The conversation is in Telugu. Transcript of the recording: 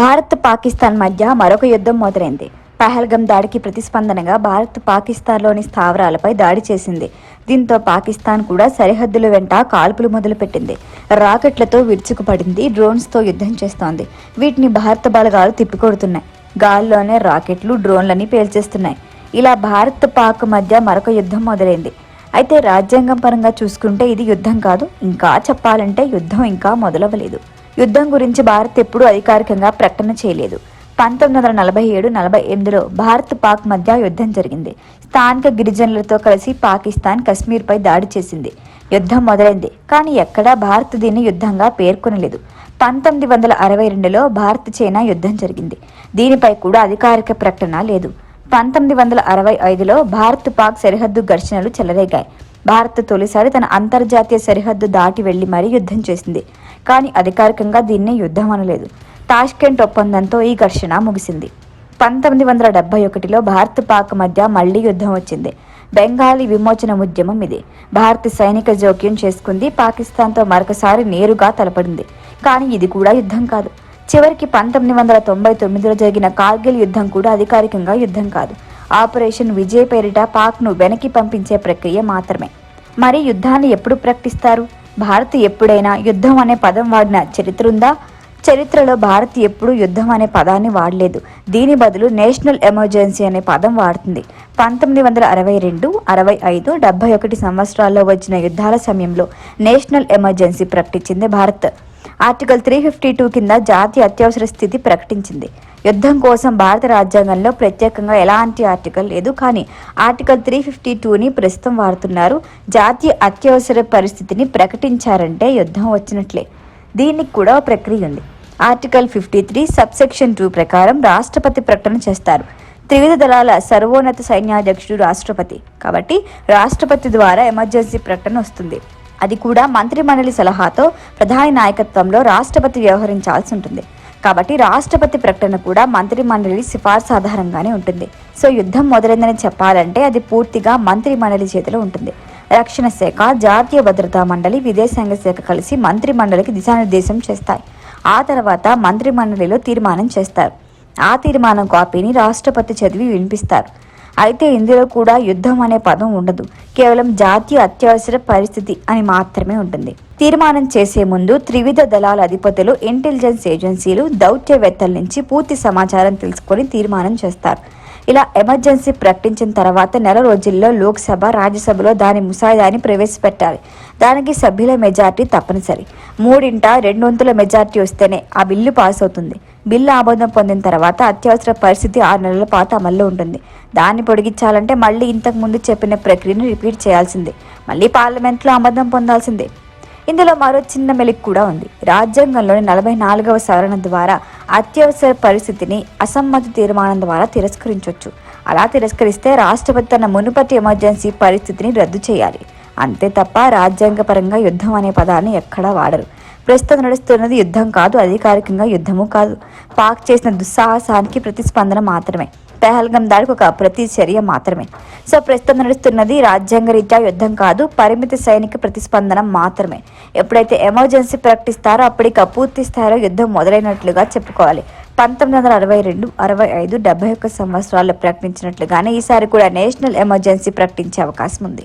భారత్ పాకిస్తాన్ మధ్య మరొక యుద్ధం మొదలైంది. పహల్గం దాడికి ప్రతిస్పందనగా భారత్ పాకిస్తాన్లోని స్థావరాలపై దాడి చేసింది. దీంతో పాకిస్తాన్ కూడా సరిహద్దుల వెంట కాల్పులు మొదలుపెట్టింది. రాకెట్లతో విరుచుకుపడింది డ్రోన్స్తో యుద్ధం చేస్తోంది. వీటిని భారత బలగాలు తిప్పికొడుతున్నాయి. గాల్లోనే రాకెట్లు డ్రోన్లని పేల్చేస్తున్నాయి. ఇలా భారత్ పాక్ మధ్య మరొక యుద్ధం మొదలైంది. అయితే రాజ్యాంగం పరంగా చూసుకుంటే ఇది యుద్ధం కాదు. ఇంకా చెప్పాలంటే యుద్ధం ఇంకా మొదలవ్వలేదు. యుద్ధం గురించి భారత్ ఎప్పుడూ అధికారికంగా ప్రకటన చేయలేదు. పంతొమ్మిది వందల నలభై ఏడు నలభై ఎనిమిదిలో భారత్ పాక్ మధ్య యుద్ధం జరిగింది. స్థానిక గిరిజనులతో కలిసి పాకిస్తాన్ కశ్మీర్పై దాడి చేసింది. యుద్ధం మొదలైంది కానీ ఎక్కడా భారత్ దీన్ని యుద్ధంగా పేర్కొనలేదు. పంతొమ్మిది వందల అరవై రెండులో భారత్ చైనా యుద్ధం జరిగింది. దీనిపై కూడా అధికారిక ప్రకటన లేదు. పంతొమ్మిది వందల అరవై ఐదులో భారత్ పాక్ సరిహద్దు ఘర్షణలు చెలరేగాయి. భారత్ తొలిసారి తన అంతర్జాతీయ సరిహద్దు దాటి వెళ్ళి మరీ యుద్ధం చేసింది. కానీ అధికారికంగా దీన్ని యుద్ధం అనలేదు. తాష్కెంట్ ఒప్పందంతో ఈ ఘర్షణ ముగిసింది. పంతొమ్మిది వందల డెబ్బై ఒకటిలో భారత్ పాక్ మధ్య మళ్ళీ యుద్ధం వచ్చింది. బెంగాలీ విమోచన ఉద్యమం ఇది. భారత్ సైనిక జోక్యం చేసుకుంది పాకిస్తాన్తో మరొకసారి నేరుగా తలపడింది. కానీ ఇది కూడా యుద్ధం కాదు. చివరికి పంతొమ్మిది వందల తొంభై తొమ్మిదిలో జరిగిన కార్గిల్ యుద్ధం కూడా అధికారికంగా యుద్ధం కాదు. ఆపరేషన్ విజయ్ పేరిట పాక్ను వెనక్కి పంపించే ప్రక్రియ మాత్రమే. మరి యుద్ధాన్ని ఎప్పుడు ప్రకటిస్తారు? భారత్ ఎప్పుడైనా యుద్ధం అనే పదం వాడిన చరిత్ర ఉందా చరిత్రలో భారత్ ఎప్పుడూ యుద్ధం అనే పదాన్ని వాడలేదు. దీని బదులు నేషనల్ ఎమర్జెన్సీ అనే పదం వాడుతుంది. పంతొమ్మిది వందల అరవై రెండు అరవై ఐదు డెబ్బై ఒకటి సంవత్సరాల్లో వచ్చిన యుద్ధాల సమయంలో నేషనల్ ఎమర్జెన్సీ ప్రకటించింది Bharat. Article three fifty two కింద జాతీయ అత్యవసర స్థితి ప్రకటించింది. యుద్ధం కోసం భారత రాజ్యాంగంలో ప్రత్యేకంగా ఎలాంటి ఆర్టికల్ లేదు. కానీ ఆర్టికల్ త్రీ ఫిఫ్టీ టూని ప్రస్తుతం వాడుతున్నారు. జాతీయ అత్యవసర పరిస్థితిని ప్రకటించారంటే యుద్ధం వచ్చినట్లే. దీనికి కూడా ప్రక్రియ ఉంది. Article fifty three subsection two ప్రకారం రాష్ట్రపతి ప్రకటన చేస్తారు. త్రివిధ దళాల సర్వోన్నత సైన్యాధ్యక్షుడు రాష్ట్రపతి. కాబట్టి రాష్ట్రపతి ద్వారా ఎమర్జెన్సీ ప్రకటన వస్తుంది. అది కూడా మంత్రిమండలి సలహాతో ప్రధాని నాయకత్వంలో రాష్ట్రపతి వ్యవహరించాల్సి ఉంటుంది. కాబట్టి రాష్ట్రపతి ప్రకటన కూడా మంత్రిమండలి సిఫార్సు ఆధారంగానే ఉంటుంది. సో యుద్ధం మొదలైందని చెప్పాలంటే అది పూర్తిగా మంత్రిమండలి చేతిలో ఉంటుంది. రక్షణ శాఖ జాతీయ భద్రతా మండలి విదేశాంగ శాఖ కలిసి మంత్రిమండలికి దిశానిర్దేశం చేస్తాయి. ఆ తర్వాత మంత్రిమండలిలో తీర్మానం చేస్తారు. ఆ తీర్మానం కాపీని రాష్ట్రపతి చదివి వినిపిస్తారు. అయితే ఇందులో కూడా యుద్ధం అనే పదం ఉండదు. కేవలం జాతీయ అత్యవసర పరిస్థితి అని మాత్రమే ఉంటుంది. తీర్మానం చేసే ముందు త్రివిధ దళాల అధిపతులు ఇంటెలిజెన్స్ ఏజెన్సీలు దౌత్యవేత్తల నుంచి పూర్తి సమాచారం తెలుసుకొని తీర్మానం చేస్తారు. ఇలా ఎమర్జెన్సీ ప్రకటించిన తర్వాత నెల రోజుల్లో లోక్సభ రాజ్యసభలో దాని ముసాయిదాని ప్రవేశపెట్టాలి. దానికి సభ్యుల మెజార్టీ తప్పనిసరి. మూడింట రెండు వంతుల మెజార్టీ వస్తేనే ఆ బిల్లు పాస్ అవుతుంది. బిల్లు ఆమోదం పొందిన తర్వాత అత్యవసర పరిస్థితి ఆరు నెలల పాటు అమల్లో ఉంటుంది. దాన్ని పొడిగించాలంటే మళ్ళీ ఇంతకు ముందు చెప్పిన ప్రక్రియను రిపీట్ చేయాల్సిందే. మళ్ళీ పార్లమెంట్లో ఆమోదం పొందాల్సిందే. ఇందులో మరో చిన్న మెలిక్ కూడా ఉంది. రాజ్యాంగంలోని నలభై నాలుగవ సవరణ ద్వారా అత్యవసర పరిస్థితిని అసమ్మతి తీర్మానం ద్వారా తిరస్కరించవచ్చు అలా తిరస్కరిస్తే రాష్ట్రపతి తన మునుపటి ఎమర్జెన్సీ పరిస్థితిని రద్దు చేయాలి. అంతే తప్ప రాజ్యాంగపరంగా యుద్ధం అనే పదాన్ని ఎక్కడా వాడరు. ప్రస్తుతం నడుస్తున్నది యుద్ధం కాదు అధికారికంగా యుద్ధము కాదు. పాక్ చేసిన దుస్సాహసానికి ప్రతిస్పందన మాత్రమే. పెహల్గం దాడికి ఒక ప్రతిచర్య మాత్రమే. సో ప్రస్తుతం నడుస్తున్నది రాజ్యాంగ రీత్యా యుద్ధం కాదు పరిమిత సైనిక ప్రతిస్పందన మాత్రమే. ఎప్పుడైతే ఎమర్జెన్సీ ప్రకటిస్తారో అప్పటికి పూర్తి స్థాయిలో యుద్ధం మొదలైనట్లుగా చెప్పుకోవాలి. పంతొమ్మిది వందల అరవై రెండు అరవై ఐదు డెబ్బై ఒక్క సంవత్సరాల్లో ప్రకటించినట్లుగానే ఈసారి కూడా నేషనల్ ఎమర్జెన్సీ ప్రకటించే అవకాశం ఉంది.